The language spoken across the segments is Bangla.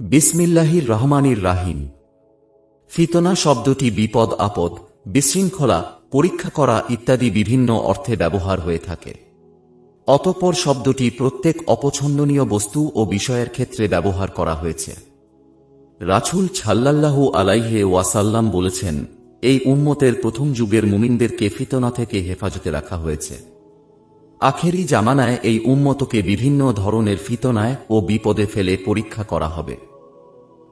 বিসমিল্লাহির রহমানির রাহিম। ফিতনা শব্দটি বিপদ, আপদ, বিশৃঙ্খলা, পরীক্ষা করা ইত্যাদি বিভিন্ন অর্থে ব্যবহার হয়ে থাকে। অতঃপর শব্দটি প্রত্যেক অপছন্দনীয় বস্তু ও বিষয়ের ক্ষেত্রে ব্যবহার করা হয়েছে। রাছুল ছাল্লাল্লাহু আলাইহে ওয়াসাল্লাম বলেছেন, এই উম্মতের প্রথম যুগের মুমিনদেরকে ফিতনা থেকে হেফাজতে রাখা হয়েছে। আখেরি জামানায় এই উম্মতকে বিভিন্ন ধরনের ফিতনায় ও বিপদে ফেলে পরীক্ষা করা হবে।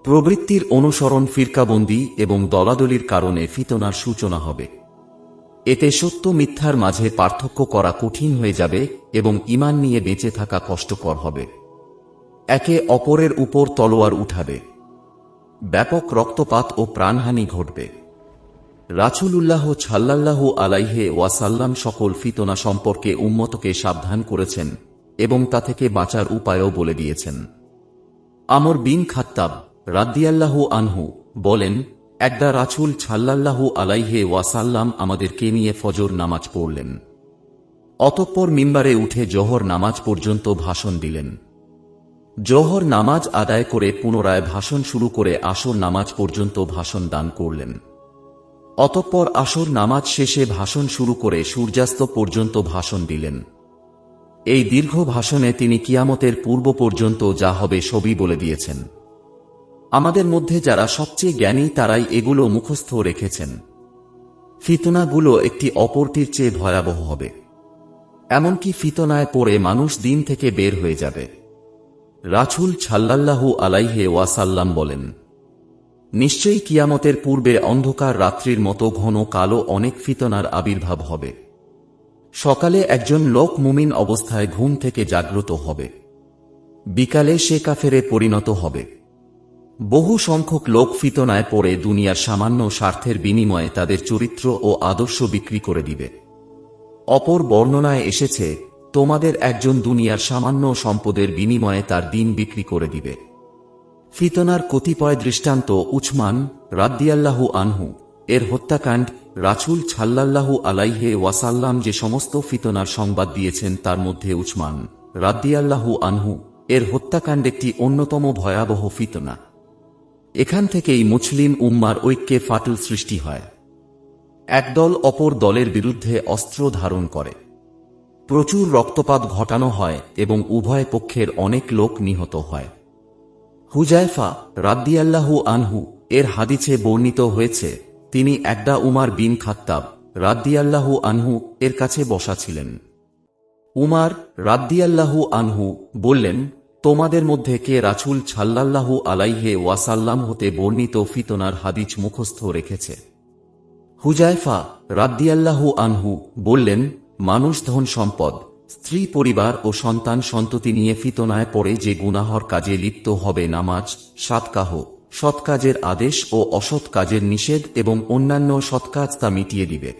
প্রবৃত্তির অনুসরণ ফিরকাবন্দি এবং দলাদলির কারণে ফিতনার সূচনা হবে। এতে সত্য মিথ্যার মাঝে পার্থক্য করা কঠিন হয়ে যাবে এবং ইমান নিয়ে বেঁচে থাকা কষ্টকর হবে। একে অপরের উপর তলোয়ার উঠাবে। ব্যাপক রক্তপাত ও প্রাণহানি ঘটবে। রাছুলুল্লাহ ছাল্লাল্লাহু আলাইহে ওয়াসাল্লাম সকল ফিতনা সম্পর্কে উম্মতকে সাবধান করেছেন এবং তা থেকে বাঁচার উপায়ও বলে দিয়েছেন। আমর বিন খাত্তাব রাদ্দিয়াল্লাহু আনহু বলেন, একদা রাছুল ছাল্লাল্লাহু আলাইহে ওয়াসাল্লাম আমাদেরকে নিয়ে ফজর নামাজ পড়লেন। অতঃপর মিম্বারে উঠে জোহর নামাজ পর্যন্ত ভাষণ দিলেন। জোহর নামাজ আদায় করে পুনরায় ভাষণ শুরু করে আসর নামাজ পর্যন্ত ভাষণ দান করলেন। অতঃপর আসর নামাজ শেষে ভাষণ শুরু করে সূর্যাস্ত পর্যন্ত ভাষণ দিলেন। এই দীর্ঘ ভাষণে তিনি কিয়ামতের পূর্ব পর্যন্ত যা হবে সবই বলে দিয়েছেন। আমাদের মধ্যে যারা সবচেয়ে জ্ঞানী তারাই এগুলো মুখস্থ রেখেছেন। ফিতনাগুলো একটি অপরটির চেয়ে ভয়াবহ হবে। এমনকি ফিতনায় পড়ে মানুষ দিন থেকে বের হয়ে যাবে। রাছুল ছাল্লাল্লাহু আলাইহে ওয়াসাল্লাম বলেন, নিশ্চয়ই কিয়ামতের পূর্বে অন্ধকার রাত্রির মতো ঘন কালো অনেক ফিতনার আবির্ভাব হবে। সকালে একজন লোক মুমিন অবস্থায় ঘুম থেকে জাগ্রত হবে। বিকালে সে কাফেরে পরিণত হবে। বহু সংখ্যক লোক ফিতনায় পড়ে দুনিয়ার সামান্য স্বার্থের বিনিময়ে তাদের চরিত্র ও আদর্শ বিক্রি করে দিবে। অপর বর্ণনায় এসেছে, তোমাদের একজন দুনিয়ার সামান্য সম্পদের বিনিময়ে তার দিন বিক্রি করে দিবে। ফিতনার কতিপয় দৃষ্টান্ত উছমান রাদ্দিয়াল্লাহু আনহু, এর হত্যাকাণ্ড রাছুল ছাল্লাল্লাহু আলাইহে ওয়াসাল্লাম যে সমস্ত ফিতনার সংবাদ দিয়েছেন তার মধ্যে উছমান রাদ্দিয়াল্লাহু আনহু, এর হত্যাকাণ্ড একটি অন্যতম ভয়াবহ ফিতনা। এখান থেকেই মুসলিম উম্মার ঐক্যে ফাটল সৃষ্টি হয়। একদল অপর দলের বিরুদ্ধে অস্ত্র ধারণ করে। প্রচুর রক্তপাত ঘটানো হয় এবং উভয় পক্ষের অনেক লোক নিহত হয়। হুজাইফা রাদ্দিয়াল্লাহু আনহু এর হাদিছে বর্ণিত হয়েছে, তিনি একদা উমার বিন খাত্তাব রাদ্দিয়াল্লাহু আনহু এর কাছে বসা ছিলেন। উমার রাদ্দিয়াল্লাহু আনহু বললেন তোমাদের মধ্যে কে রাছুল ছাল্লাল্লাহু আলাইহে ওয়াসাল্লাম হতে বর্ণিত ফিতনার হাদিস মুখস্থ রেখেছে। হুজাইফা রাদ্দিয়াল্লাহু আনহু বললেন, মানুষ ধন সম্পদ, স্ত্রী পরিবার ও সন্তান সন্ততি নিয়ে ফিতনায় পড়ে যে গুনাহর কাজে লিপ্ত হবে নামাজ সাতকাহ সৎ কাজের আদেশ ও অসৎ কাজের নিষেধ এবং অন্যান্য সৎকাজ তা মিটিয়ে দিবে।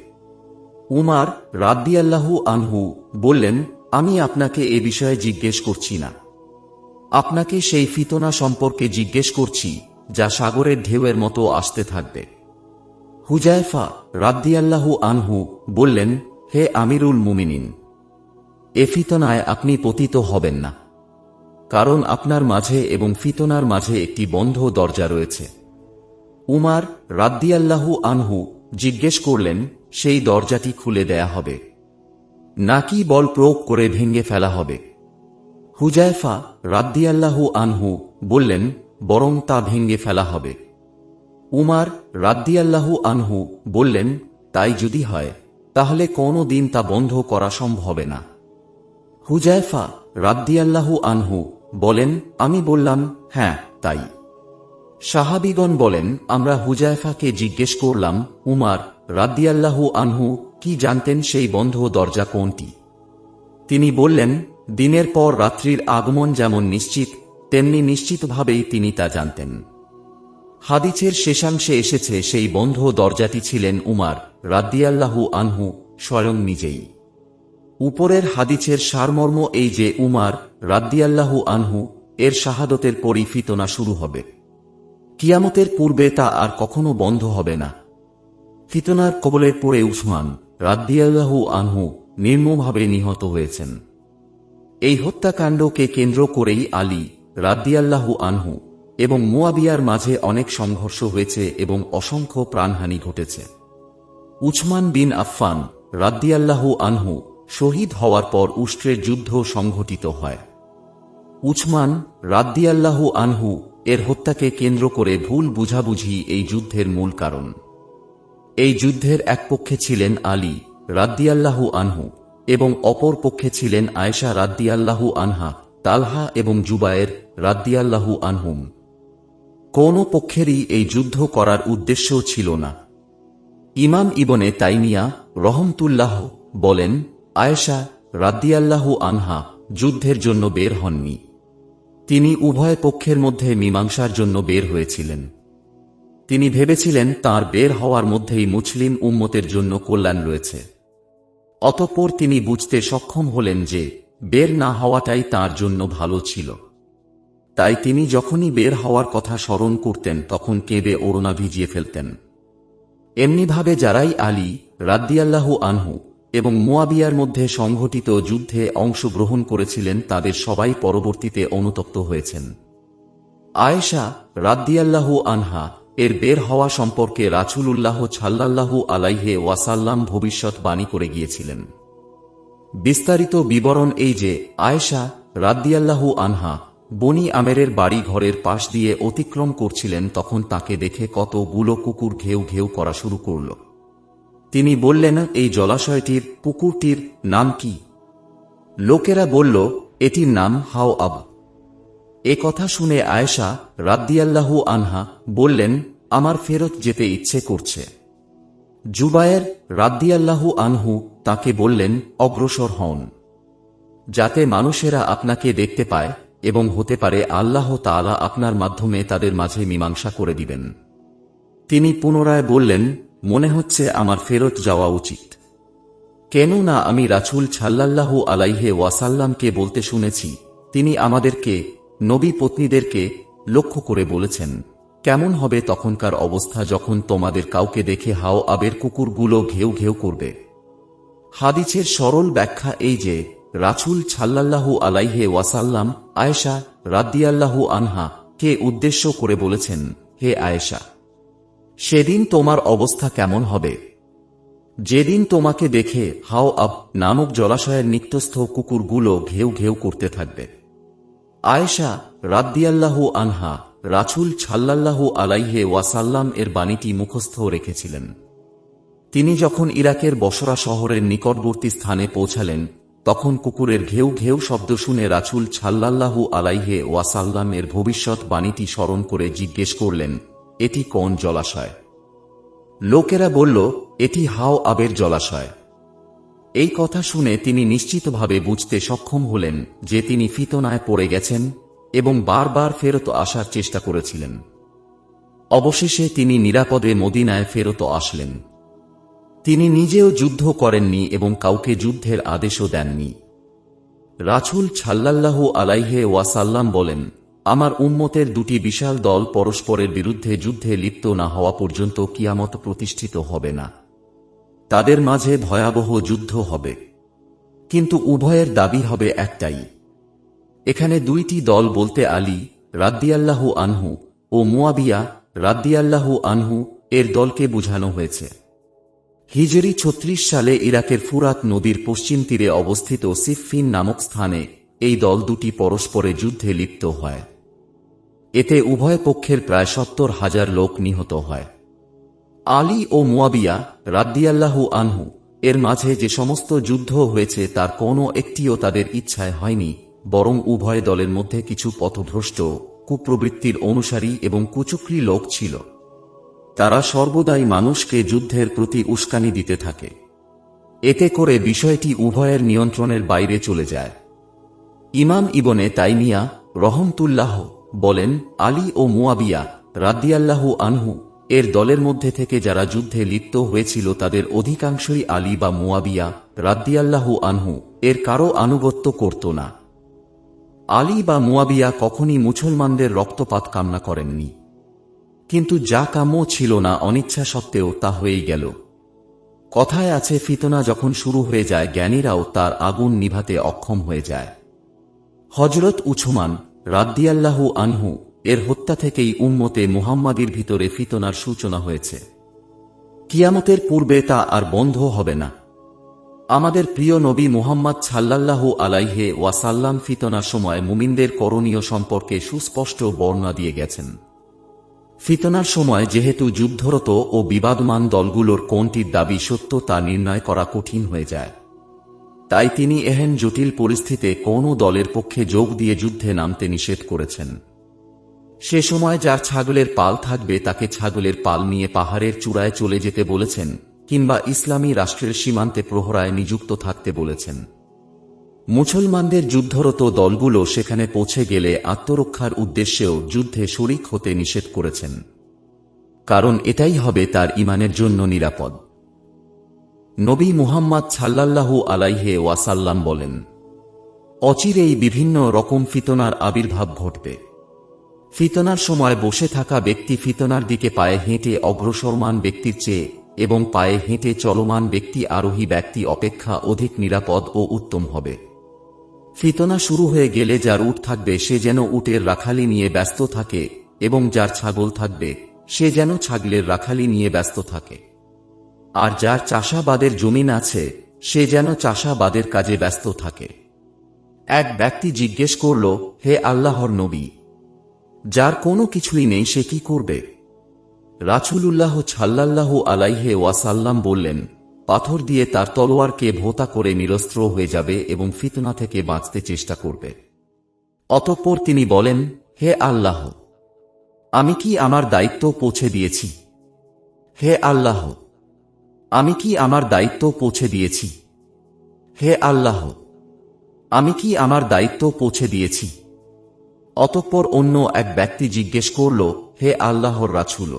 উমার রাদ্দিয়াল্লাহু আনহু বললেন, আমি আপনাকে এ বিষয়ে জিজ্ঞেস করছি না। আপনাকে সেই ফিতনা সম্পর্কে জিজ্ঞেস করছি, যা সাগরের ঢেউয়ের মতো আসতে থাকবে। হুজায়ফা রাদ্দিয়াল্লাহু আনহু বললেন, হে আমিরুল মুমিনিন, এ ফিতনায় আপনি পতিত হবেন না, কারণ আপনার মাঝে এবং ফিতনার মাঝে একটি বন্ধ দরজা রয়েছে। উমার রাদ্দিয়াল্লাহু আনহু জিজ্ঞেস করলেন, সেই দরজাটি খুলে দেয়া হবে, নাকি বল প্রয়োগ করে ভেঙে ফেলা হবে? হুজাইফা রাদ্দিয়াল্লাহু আনহু বললেন, বরং তা ভেঙে ফেলা হবে। উমার রাদ্দিয়াল্লাহু আনহু বললেন, তাই যদি হয়, তাহলে কোনো দিন তা বন্ধ করা সম্ভব না। হুজাইফা রাদ্দিয়াল্লাহু আনহু বলেন, আমি বললাম হ্যাঁ তাই। সাহাবিগণ বলেন, আমরা হুজাইফাকে জিজ্ঞেস করলাম, উমার রাদ্দিয়াল্লাহু আনহু কি জানতেন সেই বন্ধ দরজা কোনটি? তিনি বললেন দিনের পর রাত্রির আগমন যেমন নিশ্চিত, তেমনি নিশ্চিতভাবেই তিনি তা জানতেন। হাদিছের শেষাংশে এসেছে সেই বন্ধ দরজাটি ছিলেন উমার রাদ্দিয়াল্লাহু আনহু স্বয়ং নিজেই। উপরের হাদিছের সারমর্ম এই যে উমার রাদ্দিয়াল্লাহু আনহু এর শাহাদতের পরই ফিতনা শুরু হবে। কিয়ামতের পূর্বে তা আর কখনো বন্ধ হবে না। ফিতনার কবলের পড়ে উসমান রাদ্দিয়াল্লাহু আনহু নির্মভাবে নিহত হয়েছেন। এই হত্যাকাণ্ডকে কেন্দ্র করেই আলী রাদ্দিয়াল্লাহু আনহু এবং মুয়াবিয়ার মাঝে অনেক সংঘর্ষ হয়েছে এবং অসংখ্য প্রাণহানি ঘটেছে। উসমান বিন আফফান রাদ্দিয়াল্লাহু আনহু শহীদ হওয়ার পর উষ্ট্রের যুদ্ধ সংঘটিত হয়। উসমান রাদ্দিয়াল্লাহু আনহু এর হত্যাকে কেন্দ্র করে ভুল বুঝাবুঝি এই যুদ্ধের মূল কারণ। এই যুদ্ধের এক পক্ষে ছিলেন আলী রাদ্দিয়াল্লাহু আনহু। এবং অপর পক্ষে ছিলেন আয়েশা রাদ্দিয়াল্লাহু আনহা, তালহা এবং জুবায়ের রাদ্দিয়াল্লাহু আনহুম। কোন পক্ষেরই এই যুদ্ধ করার উদ্দেশ্য ছিল না। ইমাম ইবনে তাইমিয়া রহমতুল্লাহ বলেন, আয়েশা রাদ্দিয়াল্লাহু আনহা যুদ্ধের জন্য বের হননি। তিনি উভয় পক্ষের মধ্যে মীমাংসার জন্য বের হয়েছিলেন। তিনি ভেবেছিলেন তার বের হওয়ার মধ্যেই মুসলিম উম্মতের জন্য কল্যাণ রয়েছে। অতঃপর তিনি বুঝতে সক্ষম হলেন যে বের না হওয়াটাই তার জন্য ভালো ছিল। তাই তিনি যখনই বের হওয়ার কথা স্মরণ করতেন, তখন কেঁদে ওড়না ভিজিয়ে ফেলতেন। এমনিভাবে যারাই আলী রাদ্দিয়াল্লাহু আনহু এবং মুয়াবিয়ার মধ্যে সংঘটিত যুদ্ধে অংশগ্রহণ করেছিলেন, তাদের সবাই পরবর্তীতে অনুতপ্ত হয়েছেন। আয়েশা রাদ্দিয়াল্লাহু আনহা এর বের হওয়া সম্পর্কে রাছুলুল্লাহ ছাল্লাল্লাহু আলাইহে ওয়াসাল্লাম ভবিষ্যৎ বাণী করে গিয়েছিলেন। বিস্তারিত বিবরণ এই যে, আয়েশা রাদ্দিয়াল্লাহু আনহা বনি আমেরের বাড়ি ঘরের পাশ দিয়ে অতিক্রম করছিলেন তখন তাকে দেখে কতগুলো কুকুর ঘেউ ঘেউ করা শুরু করল। তিনি বললেন, এই জলাশয়টির পুকুরটির নাম কি? লোকেরা বলল, এটির নাম হাও আব এ কথা শুনে আয়েশা রাদ্দিয়াল্লাহু আনহা বললেন, আমার ফেরত যেতে ইচ্ছে করছে। জুবায়ের রাদ্দিয়াল্লাহু আনহু তাকে বললেন, অগ্রসর হন, যাতে মানুষেরা আপনাকে দেখতে পায় এবং হতে পারে আল্লাহ তাআলা আপনার মাধ্যমে তাদের মাঝে মীমাংসা করে দিবেন। তিনি পুনরায় বললেন, মনে হচ্ছে আমার ফেরত যাওয়া উচিত। কেন না আমি রাছুল ছাল্লাল্লাহু আলাইহে ওয়াসাল্লামকে বলতে শুনেছি, তিনি আমাদেরকে নবী পত্নীদেরকে লক্ষ্য করে বলেছেন, কেমন হবে তখনকার অবস্থা যখন তোমাদের কাউকে দেখে হাও আবের কুকুরগুলো ঘেউ ঘেউ করবে? হাদিছের সরল ব্যাখ্যা এই যে রাছুল ছাল্লাল্লাহু আলাইহে ওয়াসাল্লাম আয়েশা রাদ্দিয়াল্লাহু আনহা কে উদ্দেশ্য করে বলেছেন, হে আয়েশা, সেদিন তোমার অবস্থা কেমন হবে? যেদিন তোমাকে দেখে হাও আব নামক জলাশয়ের নিত্যস্থ কুকুরগুলো ঘেউ ঘেউ করতে থাকবে। আয়েশা রাদ্দিয়াল্লাহু আনহা রাছুল ছাল্লাল্লাহু আলাইহে ওয়াসাল্লাম এর বাণীটি মুখস্থ রেখেছিলেন। তিনি যখন ইরাকের বসরা শহরের নিকটবর্তী স্থানে পৌঁছালেন, তখন কুকুরের ঘেউ ঘেউ শব্দ শুনে রাছুল ছাল্লাল্লাহু আলাইহে ওয়াসাল্লাম এর ভবিষ্যৎ বাণীটি স্মরণ করে জিজ্ঞেস করলেন, এটি কোন জলাশয়? লোকেরা বলল, এটি হাও আবের জলাশয়। এই কথা শুনে তিনি নিশ্চিতভাবে বুঝতে সক্ষম হলেন যে তিনি ফিতনায় পড়ে গেছেন এবং বারবার ফেরত আসার চেষ্টা করেছিলেন। অবশেষে তিনি নিরাপদে মদিনায় ফেরত আসলেন। তিনি নিজেও যুদ্ধ করেননি এবং কাউকে যুদ্ধের আদেশও দেননি। রাছুল ছাল্লাল্লাহু আলাইহে ওয়াসাল্লাম বলেন, আমার উম্মতের দুটি বিশাল দল পরস্পরের বিরুদ্ধে যুদ্ধে লিপ্ত না হওয়া পর্যন্ত কিয়ামত প্রতিষ্ঠিত হবে না। তাদের মাঝে ভয়াবহ যুদ্ধ হবে। কিন্তু উভয়ের দাবি হবে একটাই। এখানে দুইটি দল বলতে আলী রাদ্দিয়াল্লাহু আনহু, ও মুয়াবিয়া রাদ্দিয়াল্লাহু আনহু এর দলকে বুঝানো হয়েছে। হিজরি ছত্রিশ সালে ইরাকের ফুরাত নদীর পশ্চিম তীরে অবস্থিত সিফিন নামক স্থানে এই দল দুটি পরস্পরে যুদ্ধে লিপ্ত হয়। এতে উভয় পক্ষের প্রায় সত্তর হাজার লোক নিহত হয়। আলী ও মুয়াবিয়া রাদ্দিয়াল্লাহু আনহু এর মাঝে যে সমস্ত যুদ্ধ হয়েছে তার কোনো একটিও তাদের ইচ্ছায় হয়নি, বরং উভয় দলের মধ্যে কিছু পথভ্রষ্ট, কুপ্রবৃত্তির অনুসারী এবং কুচক্রী লোক ছিল। তারা সর্বদাই মানুষকে যুদ্ধের প্রতি উস্কানি দিতে থাকে। এতে করে বিষয়টি উভয়ের নিয়ন্ত্রণের বাইরে চলে যায়। ইমাম ইবনে তাইমিয়া রহমতুল্লাহ বলেন, আলী ও মুয়াবিয়া রাদ্দিয়াল্লাহু আনহু এর দলের মধ্যে থেকে যারা যুদ্ধে লিপ্ত হয়েছিল তাদের অধিকাংশই আলী বা মুয়াবিয়া রাদ্দিয়াল্লাহু আনহু, এর কারও আনুগত্য করত না। আলী বা মুয়াবিয়া কখনই মুসলমানদের রক্তপাত কামনা করেননি। কিন্তু যা কাম্য ছিল না অনিচ্ছা সত্ত্বেও তা হয়েই গেল। কথায় আছে, ফিতনা যখন শুরু হয়ে যায়, জ্ঞানীরাও তার আগুন নিভাতে অক্ষম হয়ে যায়। হজরত উছমান রাদ্দিয়াল্লাহু আনহু এর হত্যা থেকেই উম্মতে মুহাম্মাদির ভিতরে ফিতনার সূচনা হয়েছে। কিয়ামতের পূর্বে তা আর বন্ধ হবে না। আমাদের প্রিয় নবী মুহাম্মদ ছাল্লাল্লাহু আলাইহে ওয়াসাল্লাম ফিতনার সময় মুমিনদের করণীয় সম্পর্কে সুস্পষ্ট বর্ণনা দিয়ে গেছেন। ফিতনার সময় যেহেতু যুদ্ধরত ও বিবাদমান দলগুলোর কোনটির দাবি সত্য তা নির্ণয় করা কঠিন হয়ে যায়। তাই তিনি এহেন জটিল পরিস্থিতিতে কোনো দলের পক্ষে যোগ দিয়ে যুদ্ধে নামতে নিষেধ করেছেন। সে সময় যার ছাগলের পাল থাকবে তাকে ছাগলের পাল নিয়ে পাহাড়ের চূড়ায় চলে যেতে বলেছেন, কিংবা ইসলামী রাষ্ট্রের সীমান্তে প্রহরায় নিযুক্ত থাকতে বলেছেন। মুসলমানদের যুদ্ধরত দলগুলো সেখানে পৌঁছে গেলে আত্মরক্ষার উদ্দেশ্যেও যুদ্ধে শরিক হতে নিষেধ করেছেন। কারণ এটাই হবে তার ইমানের জন্য নিরাপদ। নবী মুহাম্মদ ছাল্লাল্লাহু আলাইহে ওয়াসাল্লাম বলেন, অচিরেই বিভিন্ন রকম ফিতনার আবির্ভাব ঘটবে। ফিতনার সময় বসে থাকা ব্যক্তি ফিতনার দিকে পায়ে হেঁটে অগ্রসরমান ব্যক্তির চেয়ে এবং পায়ে হেঁটে চলমান ব্যক্তি আরোহী ব্যক্তি অপেক্ষা অধিক নিরাপদ ও উত্তম হবে। ফিতনা শুরু হয়ে গেলে যার উট থাকবে সে যেন উটের রাখালি নিয়ে ব্যস্ত থাকে এবং যার ছাগল থাকবে সে যেন ছাগলের রাখালি নিয়ে ব্যস্ত থাকে। আর যার চাষাবাদের জমিন আছে সে যেন চাষাবাদের কাজে ব্যস্ত থাকে। এক ব্যক্তি জিজ্ঞেস করল, হে আল্লাহর নবী যার কোনো কিছুই নেই, সে কি করবে? রাছুলুল্লাহ ছাল্লাল্লাহু আলাইহে ওয়াসাল্লাম বললেন, পাথর দিয়ে তার তলোয়ারকে ভোতা করে নিরস্ত্র হয়ে যাবে এবং ফিতনা থেকে বাঁচতে চেষ্টা করবে। অতঃপর তিনি বলেন, হে আল্লাহ, আমি কি আমার দায়িত্ব পৌঁছে দিয়েছি? হে আল্লাহ, আমি কি আমার দায়িত্ব পৌঁছে দিয়েছি? হে আল্লাহ, আমি কি আমার দায়িত্ব পৌঁছে দিয়েছি? অতঃপর অন্য এক ব্যক্তি জিজ্ঞেস করল, হে আল্লাহর রাছুল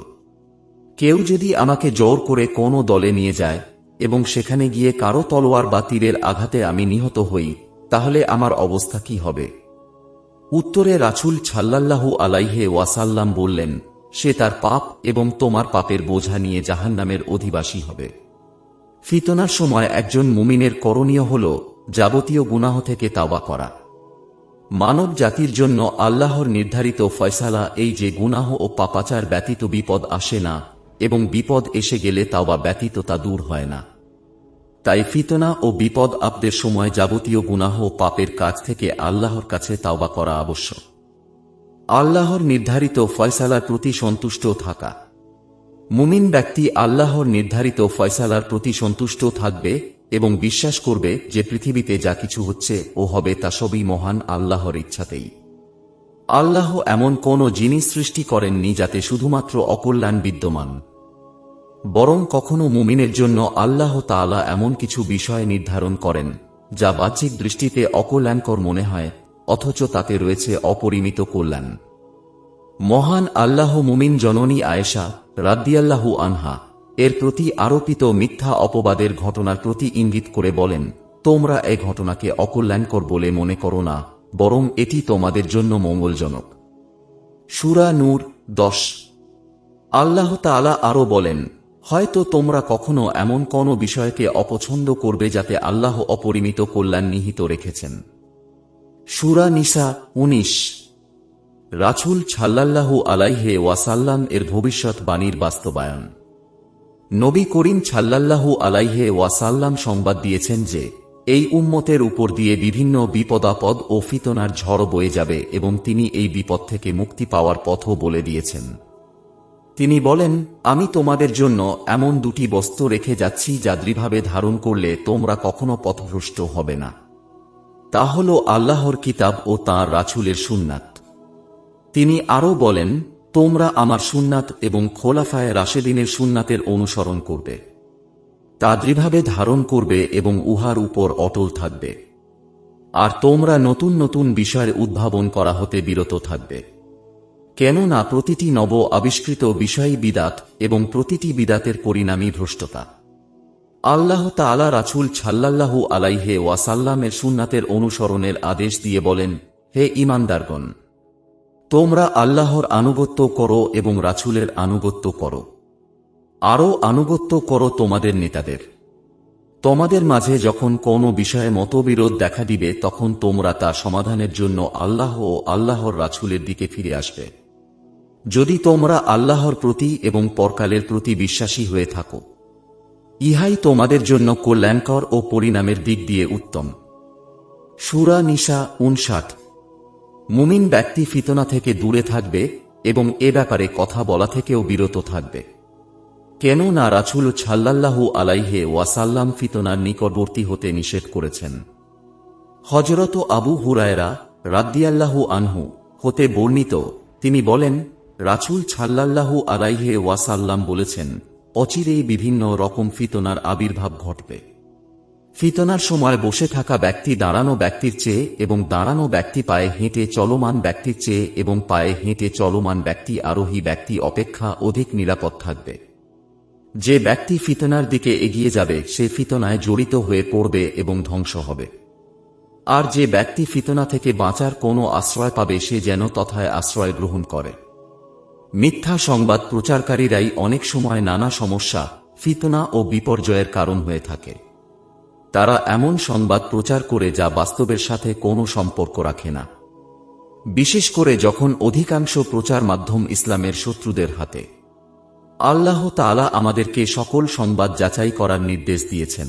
কেউ যদি আমাকে জোর করে কোনো দলে নিয়ে যায় এবং সেখানে গিয়ে কারও তলোয়ার বা তীরের আঘাতে আমি নিহত হই, তাহলে আমার অবস্থা কি হবে? উত্তরে রাছুল ছাল্লাল্লাহু আলাইহে ওয়াসাল্লাম বললেন, সে তার পাপ এবং তোমার পাপের বোঝা নিয়ে জাহান্নামের অধিবাসী হবে। ফিতনার সময় একজন মুমিনের করণীয় হল যাবতীয় গুনাহ থেকে তাওবা করা। মানব জাতির জন্য আল্লাহর নির্ধারিত ফয়সালা এই যে গুনাহ ও পাপাচার ব্যতীত বিপদ আসে না, এবং বিপদ এসে গেলে তাওবা ব্যতীত তা দূর হয় না। তাই ফিতনা ও বিপদ আপদের সময় যাবতীয় গুনাহ ও পাপের কাজ থেকে আল্লাহর কাছে তাওবা করা আবশ্যক। আল্লাহর নির্ধারিত ফয়সালার প্রতি সন্তুষ্ট থাকা। মুমিন ব্যক্তি আল্লাহর নির্ধারিত ফয়সালার প্রতি সন্তুষ্ট থাকবে এবং বিশ্বাস করবে যে পৃথিবীতে যা কিছু হচ্ছে ও হবে তা সবই মহান আল্লাহর ইচ্ছাতেই। আল্লাহ এমন কোন জিনিস সৃষ্টি করেননি যাতে শুধুমাত্র অকল্যাণ বিদ্যমান। বরং কখনো মুমিনের জন্য আল্লাহ তাআলা এমন কিছু বিষয় নির্ধারণ করেন, যা বাহ্যিক দৃষ্টিতে অকল্যাণকর মনে হয়, অথচ তাতে রয়েছে অপরিমিত কল্যাণ। মহান আল্লাহ মুমিন জননী আয়েশা রাদ্দিয়াল্লাহু আনহা এর প্রতি আরোপিত মিথ্যা অপবাদের ঘটনার প্রতি ইঙ্গিত করে বলেন, তোমরা এ ঘটনাকে অকল্যাণকর বলে মনে করো না, বরং এটি তোমাদের জন্য মঙ্গলজনক। সুরা নূর দশ। আল্লাহ তাআলা আরও বলেন, হয়তো তোমরা কখনো এমন কোনো বিষয়কে অপছন্দ করবে যাতে আল্লাহ অপরিমিত কল্যাণ নিহিত রেখেছেন। সুরা নিসা উনিশ। রাছুল ছাল্লাল্লাহু আলাইহে ওয়াসাল্লাম এর ভবিষ্যৎ বাণীর বাস্তবায়ন। নবী করিম ছাল্লাল্লাহু আলাইহে ওয়াসাল্লাম সংবাদ দিয়েছেন যে, এই উম্মতের উপর দিয়ে বিভিন্ন বিপদাপদ ও ফিতনার ঝড় বয়ে যাবে এবং তিনি এই বিপদ থেকে মুক্তি পাওয়ার পথও বলে দিয়েছেন। তিনি বলেন, আমি তোমাদের জন্য এমন দুটি বস্ত্র রেখে যাচ্ছি যা দৃঢ়ভাবে ধারণ করলে তোমরা কখনো পথভ্রষ্ট হবে না। তা হল আল্লাহর কিতাব ও তাঁর রাছুলের সুন্নাত। তিনি আরও বলেন তোমরা আমার সুন্নাত এবং খোলাফায় রাশেদিনের সুন্নাতের অনুসরণ করবে। তা দৃঢ়ভাবে ধারণ করবে এবং উহার উপর অটল থাকবে। আর তোমরা নতুন নতুন বিষয়ের উদ্ভাবন করা হতে বিরত থাকবে। কেননা প্রতিটি নব আবিষ্কৃত বিষয়ই বিদাত এবং প্রতিটি বিদাতের পরিণামী ভ্রষ্টতা। আল্লাহ তালা রাছুল ছাল্লাল্লাহু আলাইহে ওয়াসাল্লামের সুন্নাতের অনুসরণের আদেশ দিয়ে বলেন, হে ইমানদারগণ তোমরা আল্লাহর আনুগত্য করো এবং রাছুলের আনুগত্য করো। আরও আনুগত্য করো তোমাদের নেতাদের। তোমাদের মাঝে যখন কোনো বিষয়ে মতবিরোধ দেখা দিবে, তখন তোমরা তা সমাধানের জন্য আল্লাহ ও আল্লাহর রাছুলের দিকে ফিরে আসবে। যদি তোমরা আল্লাহর প্রতি এবং পরকালের প্রতি বিশ্বাসী হয়ে থাকো, ইহাই তোমাদের জন্য কল্যাণকর ও পরিণামের দিক দিয়ে উত্তম। সুরা নিশা উনষাট মুমিন ব্যক্তি ফিতনা থেকে দূরে থাকবে এবং এ ব্যাপারে কথা বলা থেকেও বিরত থাকবে। কেন না রাছুল ছাল্লাল্লাহু আলাইহে ওয়াসাল্লাম ফিতনার নিকটবর্তী হতে নিষেধ করেছেন? হজরত আবু হুরায়রা রাদ্দিয়াল্লাহু আনহু হতে বর্ণিত, তিনি বলেন রাছুল ছাল্লাল্লাহু আলাইহে ওয়াসাল্লাম বলেছেন, অচিরেই বিভিন্ন রকম ফিতনার আবির্ভাব ঘটবে। ফিতনার সময় বসে থাকা ব্যক্তি দাঁড়ানো ব্যক্তির চেয়ে এবং দাঁড়ানো ব্যক্তি পায়ে হেঁটে চলমান ব্যক্তির চেয়ে এবং পায়ে হেঁটে চলমান ব্যক্তি আরোহী ব্যক্তি অপেক্ষা অধিক নিরাপদ থাকবে। যে ব্যক্তি ফিতনার দিকে এগিয়ে যাবে, সে ফিতনায় জড়িত হয়ে পড়বে এবং ধ্বংস হবে। আর যে ব্যক্তি ফিতনা থেকে বাঁচার কোনো আশ্রয় পাবে, সে যেন তথায় আশ্রয় গ্রহণ করে। মিথ্যা সংবাদ প্রচারকারীরাই অনেক সময় নানা সমস্যা, ফিতনা ও বিপর্যয়ের কারণ হয়ে থাকে। তারা এমন সংবাদ প্রচার করে যা বাস্তবের সাথে কোনো সম্পর্ক রাখে না। বিশেষ করে যখন অধিকাংশ প্রচার মাধ্যম ইসলামের শত্রুদের হাতে। আল্লাহ তালা আমাদেরকে সকল সংবাদ যাচাই করার নির্দেশ দিয়েছেন।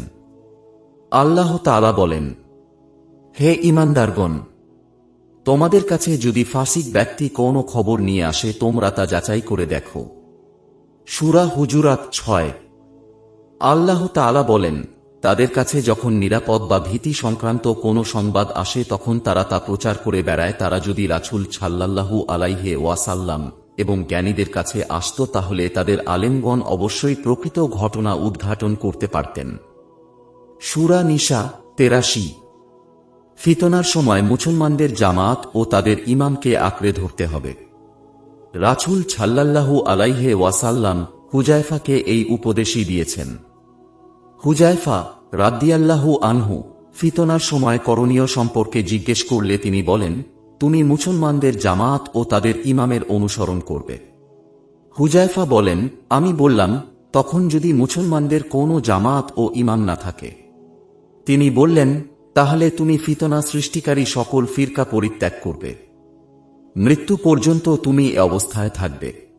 আল্লাহ তালা বলেন, হে ইমানদারগণ তোমাদের কাছে যদি ফাসিক ব্যক্তি কোনো খবর নিয়ে আসে, তোমরা তা যাচাই করে দেখো। সুরা হুজুরাত ছয়। আল্লাহ তালা বলেন তাদের কাছে যখন নিরাপদ বা ভীতি সংক্রান্ত কোনো সংবাদ আসে তখন তারা তা প্রচার করে বেড়ায়। তারা যদি রাছুল ছাল্লাল্লাহু আলাইহে ওয়াসাল্লাম এবং জ্ঞানীদের কাছে আসত তাহলে তাদের আলেমগণ অবশ্যই প্রকৃত ঘটনা উদ্ঘাটন করতে পারতেন। সুরা নিশা তেরাশি। ফিতনার সময় মুসলমানদের জামাত ও তাদের ইমামকে আঁকড়ে ধরতে হবে। রাছুল ছাল্লাল্লাহু আলাইহে ওয়াসাল্লাম হুজাইফাকে এই উপদেশই দিয়েছেন। হুজাইফা রাদ্দিয়াল্লাহু আনহু ফিতনার সময় করণীয় সম্পর্কে জিজ্ঞেস করলে তিনি বলেন, তুমি মুসলমানদের জামাত ও তাদের ইমামের অনুসরণ করবে। হুজাইফা বলেন, আমি বললাম, তখন যদি মুসলমানদের কোনো জামাত ও ইমাম না থাকে। তিনি বললেন, তাহলে তুমি ফিতনা সৃষ্টিকারী সকল ফিরকা পরিত্যাগ করবে। মৃত্যু পর্যন্ত তুমি এ অবস্থায় থাকবে।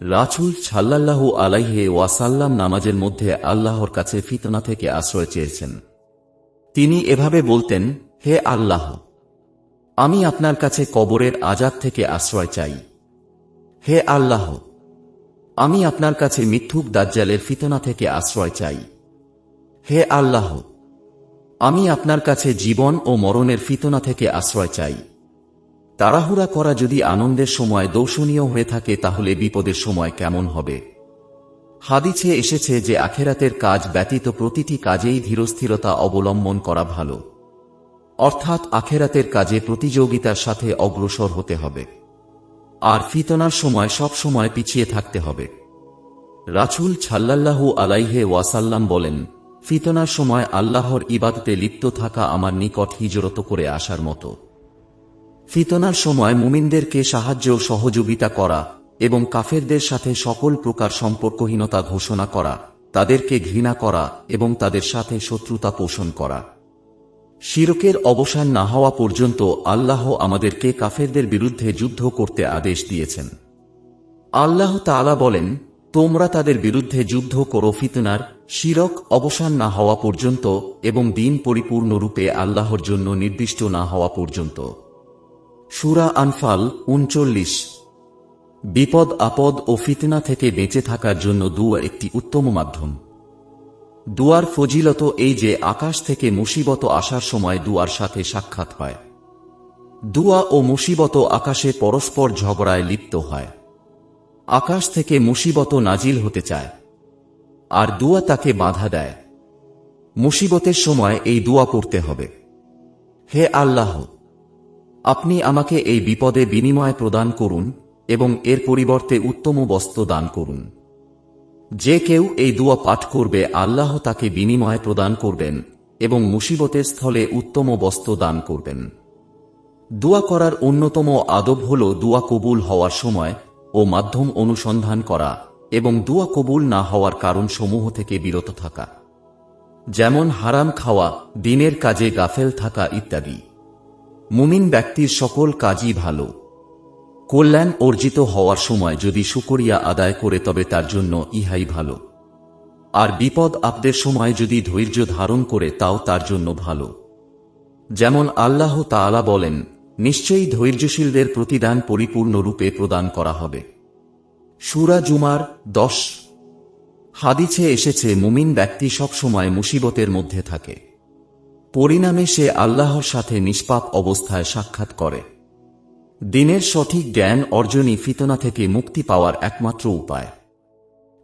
রাছুল ছাল্লাল্লাহু আলাইহে ওয়াসাল্লাম নামাজের মধ্যে আল্লাহর কাছে ফিতনা থেকে আশ্রয় চেয়েছেন। তিনি এভাবে বলতেন, হে আল্লাহ, আমি আপনার কাছে কবরের আজাদ থেকে আশ্রয় চাই। হে আল্লাহ, আমি আপনার কাছে মিথ্যুক দাজ্জালের ফিতনা থেকে আশ্রয় চাই। হে আল্লাহ, আমি আপনার কাছে জীবন ও মরণের ফিতনা থেকে আশ্রয় চাই। তাড়াহুড়া করা যদি আনন্দের সময় দৌষণীয় হয়ে থাকে, তাহলে বিপদের সময় কেমন হবে? হাদিছে এসেছে যে আখেরাতের কাজ ব্যতীত প্রতিটি কাজেই ধীরস্থিরতা অবলম্বন করা ভালো। অর্থাৎ আখেরাতের কাজে প্রতিযোগিতার সাথে অগ্রসর হতে হবে। আর ফিতনার সময় সব সময় পিছিয়ে থাকতে হবে। রাছুল ছাল্লাল্লাহু আলাইহে ওয়াসাল্লাম বলেন, ফিতনার সময় আল্লাহর ইবাদতে লিপ্ত থাকা আমার নিকট হিজরত করে আসার মতো। ফিতনার সময় মুমিনদেরকে সাহায্য ও সহযোগিতা করা এবং কাফেরদের সাথে সকল প্রকার সম্পর্কহীনতা ঘোষণা করা, তাদেরকে ঘৃণা করা এবং তাদের সাথে শত্রুতা পোষণ করা। শিরকের অবসান না হওয়া পর্যন্ত আল্লাহ আমাদেরকে কাফেরদের বিরুদ্ধে যুদ্ধ করতে আদেশ দিয়েছেন। আল্লাহ তাআলা বলেন, তোমরা তাদের বিরুদ্ধে যুদ্ধ করো ফিতনার, শিরক অবসান না হওয়া পর্যন্ত এবং দিন পরিপূর্ণরূপে আল্লাহর জন্য নির্দিষ্ট না হওয়া পর্যন্ত। সুরা আনফাল উনচল্লিশ। বিপদ, আপদ ও ফিতনা থেকে বেঁচে থাকার জন্য দুয়া একটি উত্তম মাধ্যম। দুয়ার ফজিলত এই যে আকাশ থেকে মুসিবত আসার সময় দুয়ার সাথে সাক্ষাৎ হয়। দুয়া ও মুসিবত আকাশে পরস্পর ঝগড়ায় লিপ্ত হয়। আকাশ থেকে মুসিবত নাজিল হতে চায়। আর দুয়া তাকে বাধা দেয়। মুসিবতের সময় এই দুয়া করতে হবে। হে আল্লাহ আপনি আমাকে এই বিপদে বিনিময় প্রদান করুন এবং এর পরিবর্তে উত্তম বস্ত্র দান করুন। যে কেউ এই দুয়া পাঠ করবে, আল্লাহ তাকে বিনিময় প্রদান করবেন এবং মুসিবতের স্থলে উত্তম বস্ত্র দান করবেন। দোয়া করার অন্যতম আদব হল দোয়া কবুল হওয়ার সময় ও মাধ্যম অনুসন্ধান করা এবং দোয়া কবুল না হওয়ার কারণ সমূহ থেকে বিরত থাকা। যেমন হারাম খাওয়া, দিনের কাজে গাফেল থাকা ইত্যাদি। মুমিন ব্যক্তির সকল কাজই ভালো। কল্যাণ অর্জিত হওয়ার সময় যদি শুকরিয়া আদায় করে তবে তার জন্য ইহাই ভালো। আর বিপদ আপদের সময় যদি ধৈর্য ধারণ করে তাও তার জন্য ভালো। যেমন আল্লাহ তাআলা বলেন, নিশ্চয়ই ধৈর্যশীলদের প্রতিদান পরিপূর্ণরূপে প্রদান করা হবে। সুরা জুমার দশ হাদিছে এসেছে, মুমিন ব্যক্তি সবসময় মুসিবতের মধ্যে থাকে। পরিণামে সে আল্লাহর সাথে নিষ্পাপ অবস্থায় সাক্ষাৎ করে। দিনের সঠিক জ্ঞান অর্জনই ফিতনা থেকে মুক্তি পাওয়ার একমাত্র উপায়।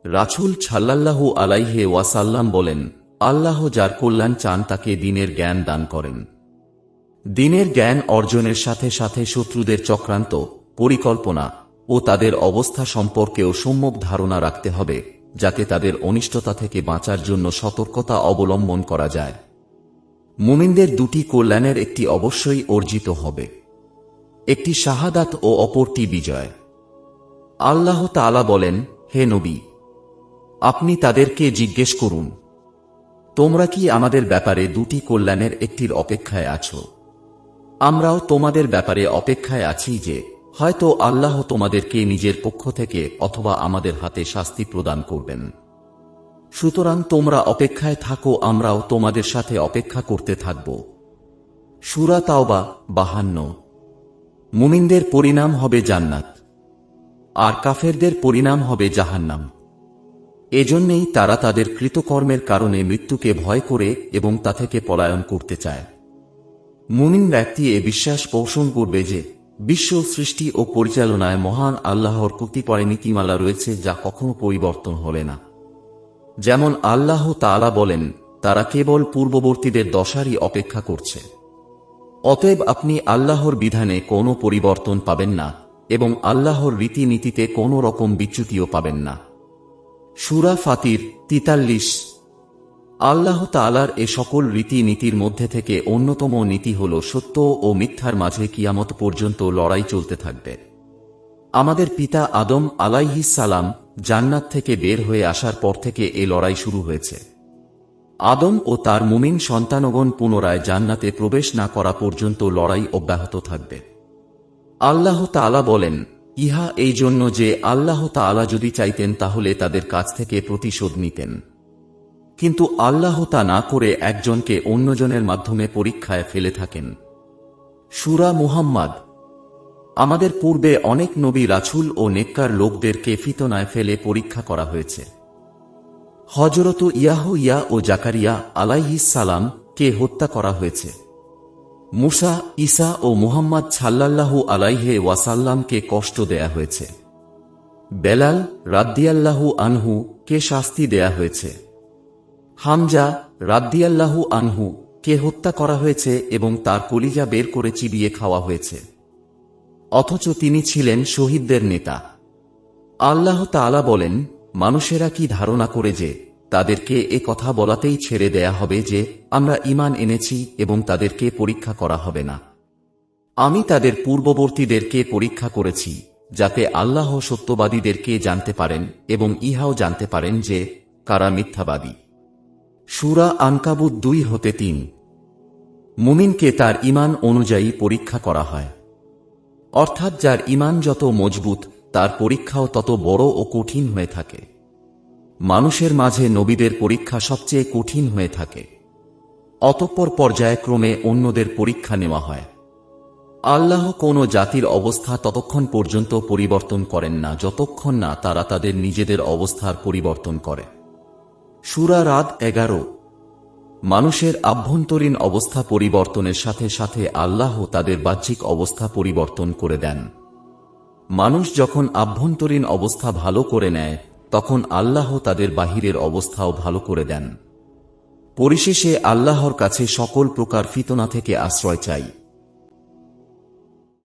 রাছুল ছাল্লাল্লাহু আলাইহে ওয়াসাল্লাম বলেন, আল্লাহ যার কল্যাণ চান তাকে দিনের জ্ঞান দান করেন। দিনের জ্ঞান অর্জনের সাথে সাথে শত্রুদের চক্রান্ত, পরিকল্পনা ও তাদের অবস্থা সম্পর্কেও সম্যক ধারণা রাখতে হবে, যাতে তাদের অনিষ্টতা থেকে বাঁচার জন্য সতর্কতা অবলম্বন করা যায়। মুমিনদের দুটি কল্যাণের একটি অবশ্যই অর্জিত হবে। একটি শাহাদাত ও অপরটি বিজয়। আল্লাহ তাআলা বলেন, হে নবী, আপনি তাদেরকে জিজ্ঞেস করুন, তোমরা কি আমাদের ব্যাপারে দুটি কল্যাণের একটির অপেক্ষায় আছো? আমরাও তোমাদের ব্যাপারে অপেক্ষায় আছি যে, হয়তো আল্লাহ তোমাদেরকে নিজের পক্ষ থেকে অথবা আমাদের হাতে শাস্তি প্রদান করবেন। সুতরাং তোমরা অপেক্ষায় থাকো, আমরাও তোমাদের সাথে অপেক্ষা করতে থাকব। সুরা তাওবা বাহান্ন। মুমিনদের পরিণাম হবে জান্নাত, আর কাফেরদের পরিণাম হবে জাহান্নাম। এজন্যেই তারা তাদের কৃতকর্মের কারণে মৃত্যুকে ভয় করে এবং তা থেকে পলায়ন করতে চায়। মুমিন ব্যক্তি এ বিশ্বাস পোষণ করবে যে, বিশ্ব সৃষ্টি ও পরিচালনায় মহান আল্লাহর কতিপয় নীতিমালা রয়েছে যা কখনো পরিবর্তন হবে না। যেমন আল্লাহ তাআলা বলেন, তারা কেবল পূর্ববর্তীদের দশারই অপেক্ষা করছে। অতএব আপনি আল্লাহর বিধানে কোনো পরিবর্তন পাবেন না এবং আল্লাহর রীতিনীতিতে কোনো রকম বিচ্যুতিও পাবেন না। সুরা ফাতির তিতাল্লিশ। আল্লাহ তালার এ সকল রীতিনীতির মধ্যে থেকে অন্যতম নীতি হল সত্য ও মিথ্যার মাঝে কিয়ামত পর্যন্ত লড়াই চলতে থাকবে। আমাদের পিতা আদম আলাইহিস সালাম জান্নাত থেকে বের হয়ে আসার পর থেকে এ লড়াই শুরু হয়েছে। আদম ও তার মুমিন সন্তানগণ পুনরায় জান্নাতে প্রবেশ না করা পর্যন্ত লড়াই অব্যাহত থাকবে। আল্লাহ তাআলা বলেন, ইহা এই জন্য যে আল্লাহ তাআলা যদি চাইতেন তাহলে তাদের কাছ থেকে প্রতিশোধ নিতেন। কিন্তু আল্লাহ তা না করে একজনকে অন্যজনের মাধ্যমে পরীক্ষায় ফেলে থাকেন। সুরা মুহাম্মদ আমাদের পূর্বে অনেক নবী রাছুল ও নেককার লোকদেরকে ফিতনায় ফেলে পরীক্ষা করা হয়েছে। হজরত ইয়াহ ইয়া ও জাকারিয়া সালাম কে হত্যা করা হয়েছে। মুসা, ঈসা ও মুহাম্মদ ছাল্লাল্লাহু আলাইহে ওয়াসাল্লামকে কষ্ট দেয়া হয়েছে। বেলাল রাদ্দিয়াল্লাহু আনহু কে শাস্তি দেয়া হয়েছে। হামজা রাদ্দিয়াল্লাহু আনহু কে হত্যা করা হয়েছে এবং তার কলিজা বের করে চিবিয়ে খাওয়া হয়েছে। অথচ তিনি ছিলেন শহীদদের নেতা। আল্লাহ তাআলা বলেন, মানুষেরা কি ধারণা করে যে তাদেরকে এ কথা বলাতেই ছেড়ে দেয়া হবে যে আমরা ইমান এনেছি এবং তাদেরকে পরীক্ষা করা হবে না। আমি তাদের পূর্ববর্তীদেরকে পরীক্ষা করেছি, যাতে আল্লাহ সত্যবাদীদেরকে জানতে পারেন এবং ইহাও জানতে পারেন যে কারা মিথ্যাবাদী। সুরা আনকাবুত দুই হতে তিন। মুমিনকে তার ইমান অনুযায়ী পরীক্ষা করা হয়। অর্থাৎ যার ইমান যত মজবুত, তার পরীক্ষাও তত বড় ও কঠিন হয়ে থাকে। মানুষের মাঝে নবীদের পরীক্ষা সবচেয়ে কঠিন হয়ে থাকে। অতঃপর পর্যায়ক্রমে অন্যদের পরীক্ষা নেওয়া হয়। আল্লাহ কোন জাতির অবস্থা ততক্ষণ পর্যন্ত পরিবর্তন করেন না, যতক্ষণ না তারা তাদের নিজেদের অবস্থার পরিবর্তন করে। সুরা রাত এগারো মানুষের আভ্যন্তরীণ অবস্থা পরিবর্তনের সাথে সাথে আল্লাহ তাদের বাহ্যিক অবস্থা পরিবর্তন করে দেন। মানুষ যখন আভ্যন্তরীণ অবস্থা ভালো করে নেয়, তখন আল্লাহ তাদের বাহিরের অবস্থাও ভালো করে দেন। পরিশেষে আল্লাহর কাছে সকল প্রকার ফিতনা থেকে আশ্রয় চাই।